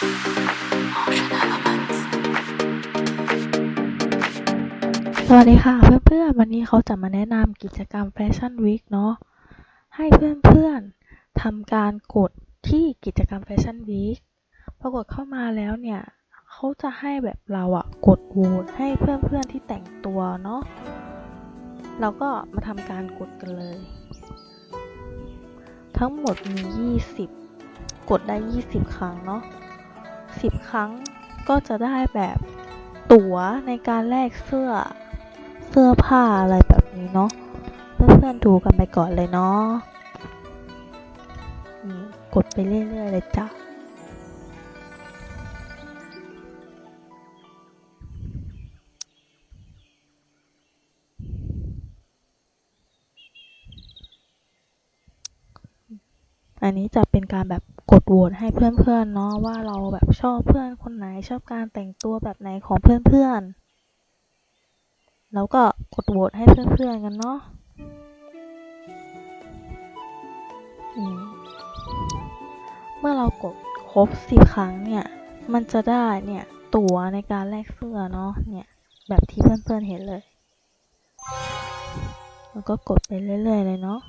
สวัสดีค่ะเพื่อนๆ วันนี้เขาจะมาแนะนำกิจกรรมแฟชั่นวีคเนาะให้เพื่อนๆทำการกดที่กิจกรรมแฟชั่นวีคพอกดเข้ามาแล้วเนี่ยเขาจะให้แบบเราอะกดโหวตให้เพื่อนๆที่แต่งตัวเนาะเราก็มาทำการกดกันเลย ทั้งหมดมี 20 กดได้ 20 ครั้งเนาะ 10 ครั้งก็จะได้แบบตั๋วในการแลกเสื้อ เสื้อผ้าอะไรแบบนี้เนาะเพื่อนๆดูกันไปก่อนเลยเนาะกดไปเรื่อยๆเลยจ้ะ อันนี้จะเป็นการแบบกดโหวตให้เพื่อนๆเนาะว่าเราแบบชอบเพื่อนคนไหนชอบการแต่งตัวแบบไหนของเพื่อนๆแล้วก็กดโหวตให้เพื่อนๆกันเนาะมเมื่อเรากดครบสิบครั้งเนี่ย มันจะได้เนี่ยตั๋วในการแลกเสื้อเนาะเนี่ยแบบที่เพื่อนๆเห็นเลย แล้วก็กดไปเรื่อยๆเลยเนาะ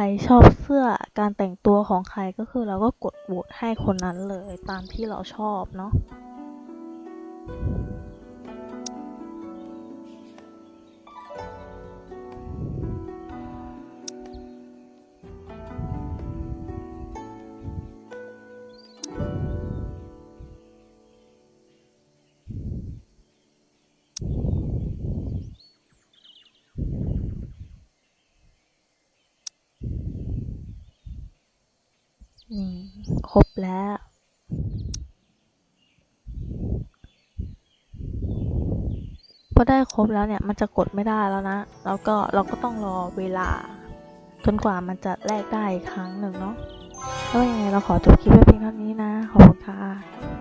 ครชอบเสื้อการแต่งตัวของใครก็คือเราก็กดโหวตให้คนนั้นเลยตามที่เราชอบเนาะ นี่ครบแล้ว พอได้ครบแล้วเนี่ย มันจะกดไม่ได้แล้วนะ แล้วก็เราก็ต้องรอเวลา จนกว่ามันจะแลกได้อีกครั้งหนึ่งเนาะแล้วยังไงเราขอจบคลิปไว้เพียงเท่านี้นะ ขอบคุณค่ะ